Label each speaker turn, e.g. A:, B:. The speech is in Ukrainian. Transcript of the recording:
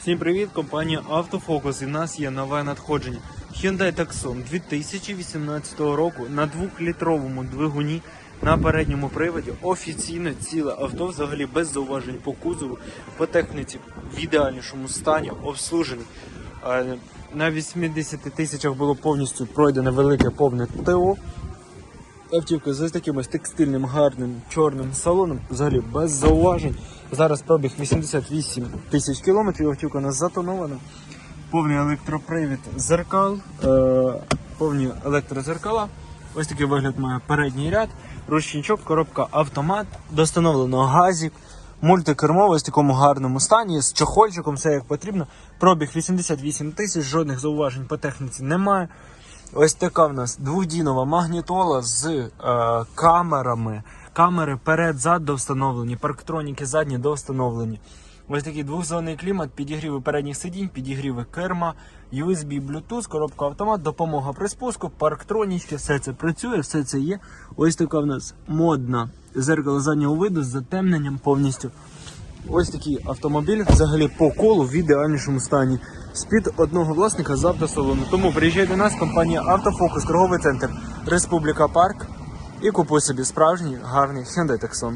A: Всім привіт, компанія Автофокус. І в нас є нове надходження. Hyundai Tucson 2018 року на 2-літровому двигуні на передньому приводі. Офіційно ціле авто, взагалі без зауважень по кузову, по техніці в ідеальнішому стані, обслужений. Е, На 80 тисячах було повністю пройдене велике повне ТО. Автівка з таким ось текстильним гарним чорним салоном, взагалі без зауважень. Зараз пробіг 88 тисяч кілометрів, автівка у нас затонована. Повний електропривід зеркал, е, повні електрозеркала. Ось такий вигляд має передній ряд, ручничок, коробка автомат, достановлено газік, мультикермо в такому гарному стані, з чохольчиком, все як потрібно. Пробіг 88 тисяч, жодних зауважень по техніці немає. Ось така в нас двохдінова магнітола з е, камерами. Камери перед-зад довстановлені, парктроніки задні довстановлені. Ось такий двохзонний клімат, підігріви передніх сидінь, підігріви керма, USB, Bluetooth, коробка автомат, допомога при спуску, парктронічки, все це працює, все це є. Ось така в нас модна зеркало заднього виду з затемненням повністю. Ось такий автомобіль взагалі по колу в ідеальнішому стані. З-під одного власника з автосалону. Тому приїжджай до нас, компанія Автофокус, торговий центр Республіка Парк і купуй собі справжній гарний Hyundai Tucson.